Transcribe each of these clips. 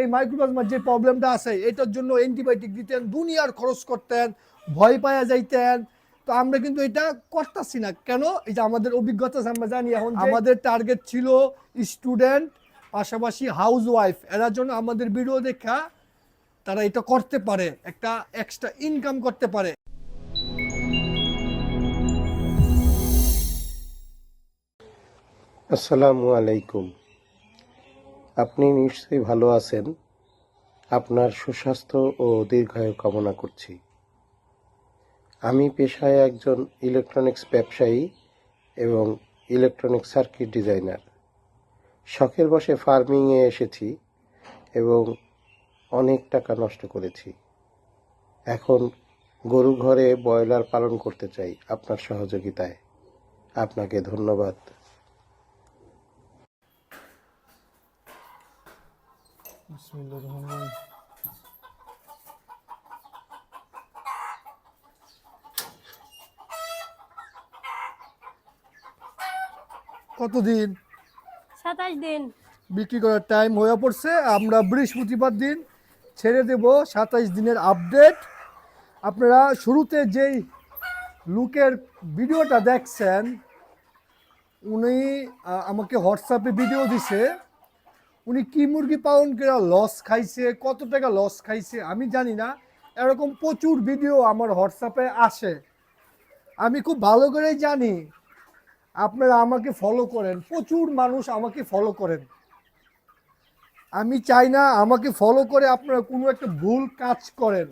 এই মাইক্রোপ্লাজমার যে প্রবলেমটা আছে এটার জন্য অ্যান্টিবায়োটিক দিতেন দুনিয়ার খরচ করতেন ভয় পাওয়া যাইতেন। তো আমরা কিন্তু এটা করতেছি না। কেন? এই যে আমাদের অভিজ্ঞতা আমরা জানি এখন আমাদের টার্গেট ছিল স্টুডেন্ট পাশাপাশি হাউস ওয়াইফ এরার জন্য আমাদের ভিডিও দেখা তারা এটা করতে পারে একটা এক্সট্রা ইনকাম করতে পারে। আসসালামু আলাইকুম। আপনি নিশ্চয়ই ভালো আছেন। আপনার সুস্বাস্থ্য ও দীর্ঘায়ু কামনা করছি। আমি পেশায় একজন ইলেকট্রনিক্স ব্যবসায়ী এবং ইলেকট্রনিক সার্কিট ডিজাইনার। শখের বসে ফার্মিংয়ে এসেছি এবং অনেক টাকা নষ্ট করেছি। এখন গরু ঘরে ব্রয়লার পালন করতে চাই আপনার সহযোগিতায়। আপনাকে ধন্যবাদ। কতদিন? সাতাশ দিন। বিক্রি করার টাইম হয়ে পড়ছে আমরা বৃহস্পতিবার দিন ছেড়ে দেব সাতাইশ দিনের আপডেট আপনারা শুরুতে যেই লুকের ভিডিওটা দেখছেন উনি আমাকে হোয়াটসঅ্যাপে ভিডিও দিছে। উনি কি মুরগি পালন করে লস খাইছে, কত টাকা লস খাইছে, আমি জানি না। এরকম প্রচুর ভিডিও আমার হোয়াটসঅ্যাপে আসে। আমি খুব ভালো করেই জানি। আপনারা আমাকে ফলো করেন। প্রচুর মানুষ আমাকে ফলো করেন। আমি চাই না আমাকে ফলো করে আপনারা কোনো একটা ভুল কাজ করেন।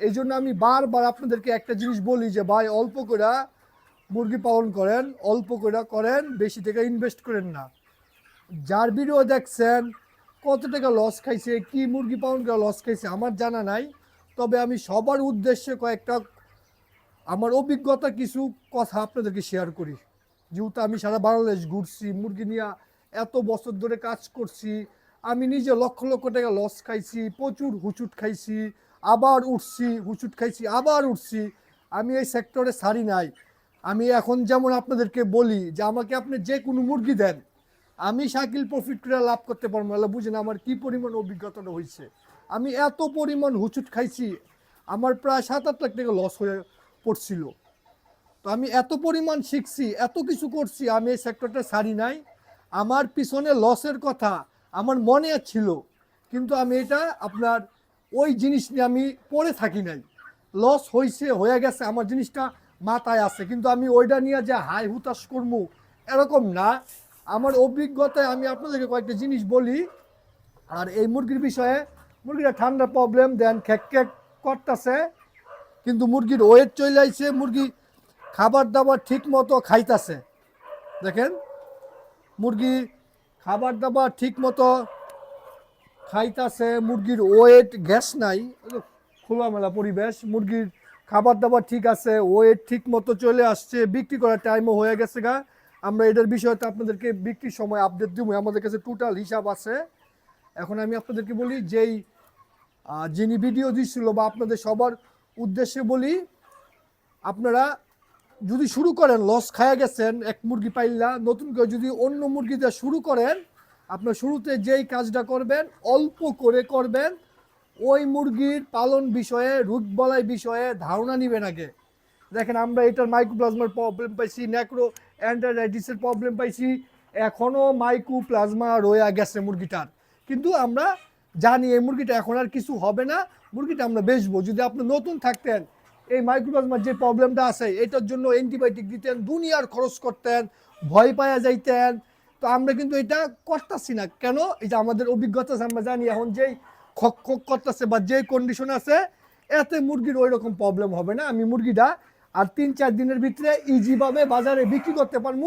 এই জন্য আমি বারবার আপনাদেরকে একটা জিনিস বলি যে, ভাই, অল্প করে মুরগি পালন করেন, অল্প করে করেন, বেশি টাকা ইনভেস্ট করেন না। যার ভিডিও দেখছেন, কত টাকা লস খাইছে, কি মুরগি পালন করে লস খাইছে, আমার জানা নাই। তবে আমি সবার উদ্দেশ্যে কয়েকটা, আমার অভিজ্ঞতা কিছু কথা আপনাদেরকে শেয়ার করি। যেহেতু আমি সারা বাংলাদেশ ঘুরছি, মুরগি নিয়ে এত বছর ধরে কাজ করছি, আমি নিজে লক্ষ লক্ষ টাকা লস খাইছি, প্রচুর হুচুট খাইছি, আবার উঠছি, হুচুট খাইছি, আবার উঠছি। আমি এই সেক্টরে সারি নাই। আমি এখন যেমন আপনাদেরকে বলি যে আমাকে আপনি যে কোনো মুরগি দেন আমি শাকিল প্রফিট করে লাভ করতে পারব না। বুঝেন আমার কি পরিমাণ অভিজ্ঞতাটা হয়েছে। আমি এত পরিমাণ হুচুট খাইছি, আমার প্রায় সাত আট লাখ টাকা লস হয়ে পড়ছিল। তো আমি এত পরিমাণ শিখছি, এত কিছু করছি, আমি এই সেক্টরটা ছাড়ি নাই। আমার পিছনে লসের কথা আমার মনে ছিল, কিন্তু আমি এটা আপনার ওই জিনিস নিয়ে আমি পড়ে থাকি নাই। লস হয়েছে হয়ে গেছে, আমার জিনিসটা মাথায় আছে, কিন্তু আমি ওইটা নিয়ে যে হাই হুতাশ করব, এরকম না। আমার অভিজ্ঞতায় আমি আপনাদেরকে কয়েকটা জিনিস বলি। আর এই মুরগির বিষয়ে, মুরগিটা ঠান্ডা প্রবলেম দেন খেক খেক করতেছে। কিন্তু মুরগির ওয়েট চলে আইছে, মুরগি খাবার দাবার ঠিক মতো খাইতাছে। দেখেন, মুরগি খাবার দাবার ঠিক মতো খাইতাছে, মুরগির ওয়েট গ্যাস নাই খোলামেলা পরিবেশ, মুরগির খাবার দাবার ঠিক আছে ওয়েট ঠিক মতো চলে আসছে, বিক্রি করার টাইমও হয়ে গেছে গা। আমরা এটার বিষয়টা আপনাদেরকে বিক্রির সময় আপডেট দিব। আমাদের কাছে টোটাল হিসাব আছে। এখন আমি আপনাদেরকে বলি, যেই যিনি ভিডিও দিচ্ছিল বা আপনাদের সবার উদ্দেশ্যে বলি, আপনারা যদি শুরু করেন লস খায়া গেছেন, এক মুরগি পাইলা, নতুন করে যদি অন্য মুরগি দিয়ে শুরু করেন, আপনার শুরুতে যেই কাজটা করবেন, অল্প করে করবেন, ওই মুরগির পালন বিষয়ে, রোগ বলাই বিষয়ে ধারণা নিবেন আগে। দেখেন আমরা এটার মাইক্রোপ্লাজমার প্রবলেম পাইছি ন্যাক্রো অ্যান্টারাইটিসের প্রবলেম পাইছি। এখনও মাইক্রোপ্লাজমা রয়ে গেছে মুরগিটার। কিন্তু আমরা জানি এই মুরগিটা এখন আর কিছু হবে না। মুরগিটা আমরা বেচবো। যদি আপনি নতুন থাকতেন, এই মাইক্রোপ্লাজমার যে প্রবলেমটা আছে, এটার জন্য অ্যান্টিবায়োটিক দিতেন, দুনিয়ার খরচ করতেন, ভয় পাওয়া যাইতেন। তো আমরা কিন্তু এটা করতেছি না। কেন? এই যে আমাদের অভিজ্ঞতা আমরা জানি এখন যেই খক খক করতেছে বা যে কন্ডিশন আছে, এতে মুরগির ওই রকম প্রবলেম হবে না। আমি মুরগিটা আর তিন চার দিনের ভিতরে ইজিভাবে বাজারে বিক্রি করতে পারব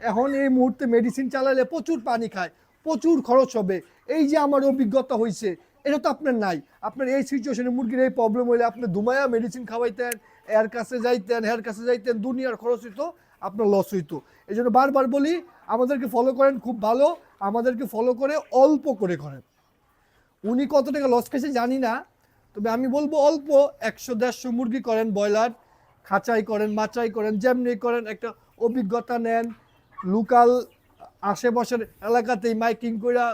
এখন এই মুহূর্তে মেডিসিন চালালে প্রচুর পানি খায়, প্রচুর খরচ হবে। এই যে আমার অভিজ্ঞতা হয়েছে এটা তো আপনার নাই। আপনার এই সিচুয়েশনে মুরগির এই প্রবলেম হইলে আপনি ধুমায়া মেডিসিন খাওয়াইতেন, এর কাছে যাইতেন, হের কাছে যাইতেন, দুনিয়ার খরচ হইতো, আপনার লস হইতো। এই জন্য বারবার বলি, আমাদেরকে ফলো করেন, খুব ভালো। আমাদেরকে ফলো করে, অল্প করে করেন। উনি কত টাকা লস খেয়েছে জানি না, তবে আমি বলব অল্প একশো দেড়শো মুরগি করেন ব্রয়লার। খাঁচাই করেন, মাচাই করেন, যেমনি করেন, একটা অভিজ্ঞতা নেন। লোকাল আশেপাশের এলাকাতেই মাইকিং করে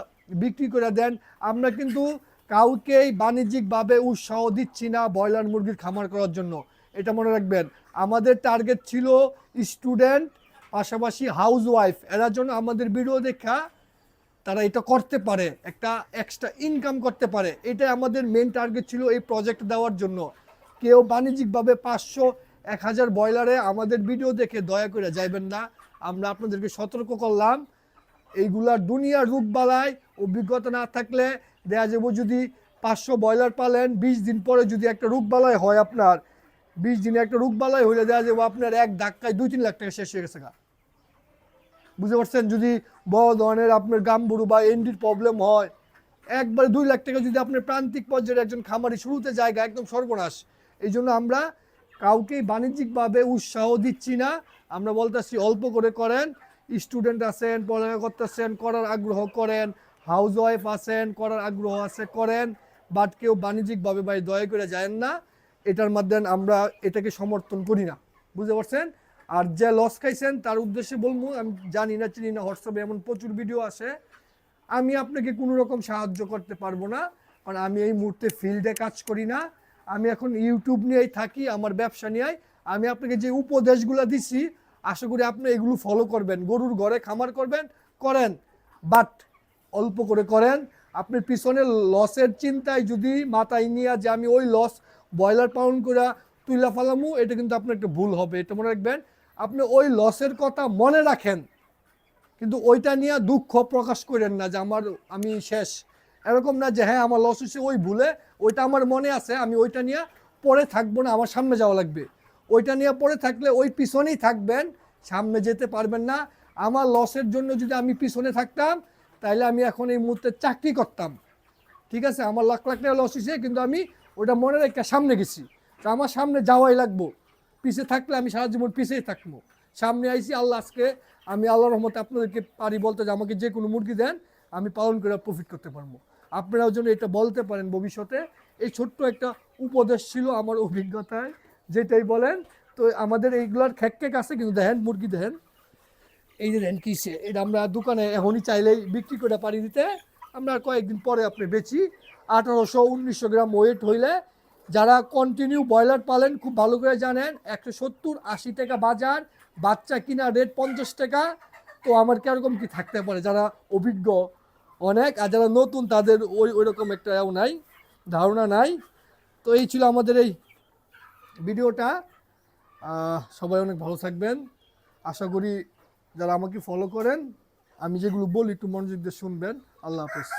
বিক্রি করে দেন। আমরা কিন্তু কাউকেই বাণিজ্যিকভাবে উৎসাহ দিচ্ছি না ব্রয়লার মুরগির খামার করার জন্য। এটা মনে রাখবেন। আমাদের টার্গেট ছিল স্টুডেন্ট, পাশাপাশি হাউস ওয়াইফ এরা জন্য আমাদের ভিডিও দেখা, তারা এটা করতে পারে, একটা এক্সট্রা ইনকাম করতে পারে। এটা আমাদের মেন টার্গেট ছিল এই প্রজেক্ট দেওয়ার জন্য। কেউ বাণিজ্যিকভাবে পাঁচশো এক হাজার ব্রয়লারে আমাদের ভিডিও দেখে দয়া করে যাইবেন না। আমরা আপনাদেরকে সতর্ক করলাম। এইগুলার দুনিয়ার রূপবালায় অভিজ্ঞতা না থাকলে দেয়া যাব যদি পাঁচশো ব্রয়লার পালেন, বিশ দিন পরে যদি একটা রোগবালাই হয় আপনার, বিশ দিনে একটা রোগবালাই হলে দেওয়া যাব আপনার এক ধাক্কায় দুই তিন লাখ টাকা শেষ হয়ে গেছে গা। বুঝতে পারছেন? যদি বড় ধরনের আপনার গাম্বুরু বা এন্ডির প্রবলেম হয়, একবারে দুই লাখ টাকা যদি আপনার প্রান্তিক পর্যায়ের একজন খামারি শুরুতে জায়গা একদম সর্বনাশ এই জন্য আমরা কাউকেই বাণিজ্যিকভাবে উৎসাহ দিচ্ছি না। আমরা বলতেছি, অল্প করে করেন। স্টুডেন্ট আছেন, পড়ালেখা করতেছেন, করার আগ্রহ করেন। হাউস ওয়াইফ আছেন, করার আগ্রহ আছে, করেন। বাট কেউ বাণিজ্যিকভাবে ভাই দয়া করে যায় না। এটার মাধ্যমে আমরা এটাকে সমর্থন করি না। বুঝতে পারছেন? আর যে লস খাইছেন, তার উদ্দেশ্যে বলব, আমি জানি না, চিনি না, হোয়াটসঅ্যাপে এমন প্রচুর ভিডিও আসে আমি আপনাকে কোনো রকম সাহায্য করতে পারব না। কারণ আমি এই মুহূর্তে ফিল্ডে কাজ করি না। আমি এখন ইউটিউব নিয়েই থাকি, আমার ব্যবসা নিয়েই। আমি আপনাকে যে উপদেশগুলো দিছি, আশা করি আপনি এগুলো ফলো করবেন। গরুর ঘরে খামার করবেন, করেন। বাট অল্প করে করেন। আপনি পিছনে লসের চিন্তায় যদি মাথায় নিয়ে যে আমি ওই লস ব্রয়লার পাউন্ড করে তুইলা ফালামু, এটা কিন্তু আপনার একটা ভুল হবে। এটা মনে রাখবেন, আপনি ওই লসের কথা মনে রাখেন, কিন্তু ওইটা নিয়ে দুঃখ প্রকাশ করেন না যে আমার, আমি শেষ। এরকম না যে হ্যাঁ আমার লস হয়েছে, ওই ভুলে, ওইটা আমার মনে আছে, আমি ওইটা নিয়ে পরে থাকব না, আমার সামনে যাওয়া লাগবে। ওইটা নিয়ে পরে থাকলে ওই পিছনেই থাকবেন, সামনে যেতে পারবেন না। আমার লসের জন্য যদি আমি পিছনে থাকতাম তাহলে আমি এখন এই মুহূর্তে চাকরি করতাম। ঠিক আছে? আমার লাখ লাখ টাকা লস হয়েছে, কিন্তু আমি ওটা মনে রেখে সামনে গেছি। তো আমার সামনে যাওয়াই লাগবো। পিছে থাকলে আমি সারা জীবন পিছেই থাকব। সামনে আইছি, আল্লাহ আজকে, আমি আল্লাহর রহমতে আপনাদেরকে পারি বলতে যে, আমাকে যে কোনো মুরগি দেন, আমি পালন করে প্রফিট করতে পারব। আপনারাও যেন এটা বলতে পারেন ভবিষ্যতে। এই ছোট্ট একটা উপদেশ ছিল আমার অভিজ্ঞতায়, যেটাই বলেন। তো আমাদের এইগুলার খেক আছে কিন্তু দেখেন, মুরগি দেখেন। এই যে দেখেন কিসে এটা আমরা দোকানে এখনই চাইলেই বিক্রি করে পারি দিতে। আমরা কয়েকদিন পরে আপনি বেচি। আঠারোশো উনিশশো গ্রাম ওয়েট হইলে যারা কন্টিনিউ ব্রয়লার পালেন খুব ভালো করে জানেন, একশো সত্তর আশি টাকা বাজার, বাচ্চা কিনা রেট পঞ্চাশ টাকা। তো আমার কীরকম কি থাকতে পারে? যারা অভিজ্ঞ অনেক, আর যারা নতুন তাদের ওই ওই রকম একটা নাই, ধারণা নাই। তো এই ছিল আমাদের এই ভিডিওটা। সবাই অনেক ভালো থাকবেন। আশা করি যারা আমাকে ফলো করেন, আমি যেগুলো বলি, একটু মনোযোগ দিয়ে শুনবেন। আল্লাহ হাফেজ।